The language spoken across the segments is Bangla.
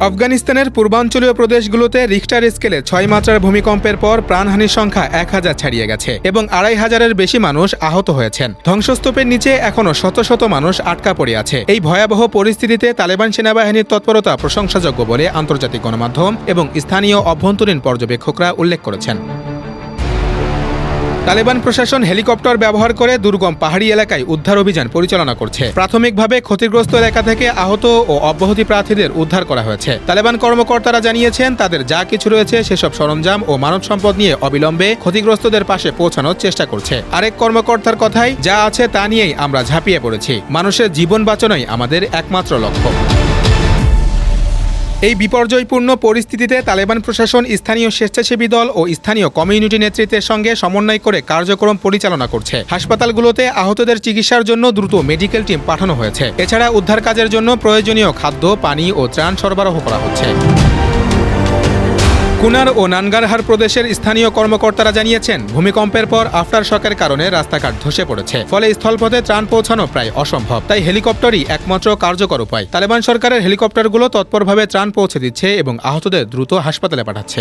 আফগানিস্তানের পূর্বাঞ্চলীয় প্রদেশগুলোতে রিক্টার স্কেলে ছয় মাত্রার ভূমিকম্পের পর প্রাণহানির সংখ্যা এক হাজার ছাড়িয়ে গেছে এবং আড়াই হাজারের বেশি মানুষ আহত হয়েছেন। ধ্বংসস্তূপের নিচে এখনও শত শত মানুষ আটকা পড়ে আছে। এই ভয়াবহ পরিস্থিতিতে তালেবান সেনাবাহিনীর তৎপরতা প্রশংসাযোগ্য বলে আন্তর্জাতিক গণমাধ্যম এবং স্থানীয় অভ্যন্তরীণ পর্যবেক্ষকরা উল্লেখ করেছেন। তালেবান প্রশাসন হেলিকপ্টার ব্যবহার করে দুর্গম পাহাড়ি এলাকায় উদ্ধার অভিযান পরিচালনা করছে। প্রাথমিকভাবে ক্ষতিগ্রস্ত এলাকা থেকে আহত ও অব্যাহতি প্রার্থীদের উদ্ধার করা হয়েছে। তালেবান কর্মকর্তারা জানিয়েছেন, তাদের যা কিছু রয়েছে সেসব সরঞ্জাম ও মানব সম্পদ নিয়ে অবিলম্বে ক্ষতিগ্রস্তদের পাশে পৌঁছানোর চেষ্টা করছে। আরেক কর্মকর্তার কথাই যা আছে তা নিয়েই আমরা ঝাঁপিয়ে পড়েছি। মানুষের জীবন বাঁচানোই আমাদের একমাত্র লক্ষ্য। এই বিপর্যয়পূর্ণ পরিস্থিতিতে তালেবান প্রশাসন স্থানীয় স্বেচ্ছাসেবী দল ও স্থানীয় কমিউনিটি নেতৃত্বের সঙ্গে সমন্বয় করে কার্যক্রম পরিচালনা করছে। হাসপাতালগুলোতে আহতদের চিকিৎসার জন্য দ্রুত মেডিকেল টিম পাঠানো হয়েছে। এছাড়া উদ্ধার কাজের জন্য প্রয়োজনীয় খাদ্য, পানি ও ত্রাণ সরবরাহ করা হচ্ছে। কুনার ও নানগারহার প্রদেশের স্থানীয় কর্মকর্তারা জানিয়েছেন, ভূমিকম্পের পর আফটার শকের কারণে রাস্তাঘাট ধসে পড়েছে। ফলে স্থলপথে ত্রাণ পৌঁছানো প্রায় অসম্ভব। তাই হেলিকপ্টারই একমাত্র কার্যকর উপায়। তালেবান সরকারের হেলিকপ্টারগুলো তৎপরভাবে ত্রাণ পৌঁছে দিচ্ছে এবং আহতদের দ্রুত হাসপাতালে পাঠাচ্ছে।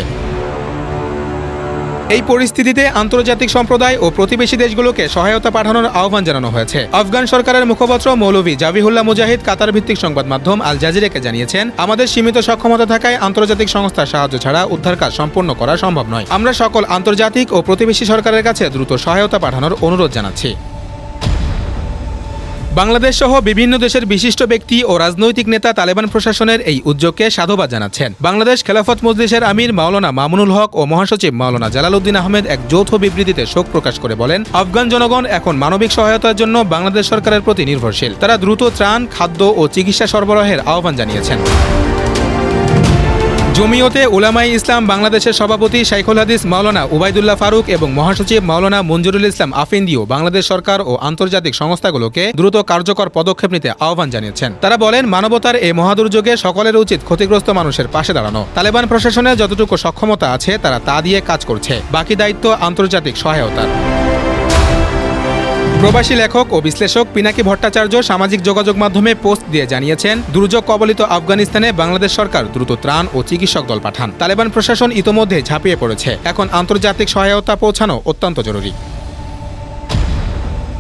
এই পরিস্থিতিতে আন্তর্জাতিক সম্প্রদায় ও প্রতিবেশী দেশগুলোকে সহায়তা পাঠানোর আহ্বান জানানো হয়েছে। আফগান সরকারের মুখপাত্র মৌলভী জাবিহুল্লাহ মুজাহিদ কাতার ভিত্তিক সংবাদ মাধ্যম আল জাজিরাকে জানিয়েছেন, আমাদের সীমিত সক্ষমতা থাকায় আন্তর্জাতিক সংস্থার সাহায্য ছাড়া উদ্ধার কাজ সম্পন্ন করা সম্ভব নয়। আমরা সকল আন্তর্জাতিক ও প্রতিবেশী সরকারের কাছে দ্রুত সহায়তা পাঠানোর অনুরোধ জানাচ্ছি। বাংলাদেশ সহ বিভিন্ন দেশের বিশিষ্ট ব্যক্তি ও রাজনৈতিক নেতা তালেবান প্রশাসনের এই উদ্যোগকে সাধুবাদ জানাচ্ছেন। বাংলাদেশ খেলাফত মজলিসের আমির মাওলানা মামুনুল হক ও মহাসচিব মাওলানা জালালউদ্দিন আহমেদ এক যৌথ বিবৃতিতে শোক প্রকাশ করে বলেন, আফগান জনগণ এখন মানবিক সহায়তার জন্য বাংলাদেশ সরকারের প্রতি নির্ভরশীল। তারা দ্রুত ত্রাণ, খাদ্য ও চিকিৎসা সরবরাহের আহ্বান জানিয়েছেন। জমিয়তে উলামাই ইসলাম বাংলাদেশের সভাপতি শাইখুল হাদিস, মাওলানা উবাইদুল্লাহ ফারুক এবং মহাসচিব মাওলানা মঞ্জুরুল ইসলাম আফিন্দিও বাংলাদেশ সরকার ও আন্তর্জাতিক সংস্থাগুলোকে দ্রুত কার্যকর পদক্ষেপ নিতে আহ্বান জানিয়েছেন। তারা বলেন, মানবতার এই মহাদুর্যোগে সকলের উচিত ক্ষতিগ্রস্ত মানুষের পাশে দাঁড়ানো। তালেবান প্রশাসনের যতটুকু সক্ষমতা আছে, তারা তা দিয়ে কাজ করছে। বাকি দায়িত্ব আন্তর্জাতিক সহায়তার। প্রবাসী লেখক ও বিশ্লেষক পিনাকি ভট্টাচার্য সামাজিক যোগাযোগ মাধ্যমে পোস্ট দিয়ে জানিয়েছেন, দুর্যোগ কবলিত আফগানিস্তানে বাংলাদেশ সরকার দ্রুত ত্রাণ ও চিকিৎসক দল পাঠান। তালেবান প্রশাসন ইতোমধ্যে ঝাঁপিয়ে পড়েছে। এখন আন্তর্জাতিক সহায়তা পৌঁছানো অত্যন্ত জরুরি।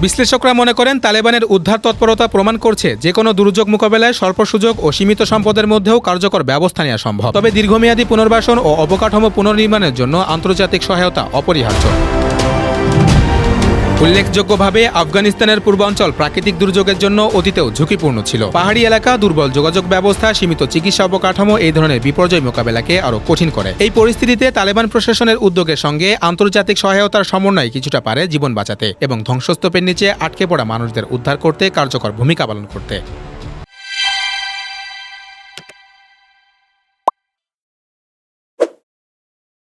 বিশ্লেষকরা মনে করেন, তালেবানের উদ্ধার তৎপরতা প্রমাণ করছে যে কোনো দুর্যোগ মোকাবেলায় স্বল্প সুযোগ ও সীমিত সম্পদের মধ্যেও কার্যকর ব্যবস্থা নেওয়া সম্ভব। তবে দীর্ঘমেয়াদী পুনর্বাসন ও অবকাঠামো পুনর্নির্মাণের জন্য আন্তর্জাতিক সহায়তা অপরিহার্য। উল্লেখযোগ্যভাবে আফগানিস্তানের পূর্বাঞ্চল প্রাকৃতিক দুর্যোগের জন্য অতীতেও ঝুঁকিপূর্ণ ছিল। পাহাড়ি এলাকা, দুর্বল যোগাযোগ ব্যবস্থা, সীমিত চিকিৎসা অবকাঠামো এই ধরনের বিপর্যয় মোকাবেলাকে আরও কঠিন করে। এই পরিস্থিতিতে তালেবান প্রশাসনের উদ্যোগের সঙ্গে আন্তর্জাতিক সহায়তার সমন্বয় কিছুটা পারে জীবন বাঁচাতে এবং ধ্বংসস্তূপের নিচে আটকে পড়া মানুষদের উদ্ধার করতে কার্যকর ভূমিকা পালন করতে।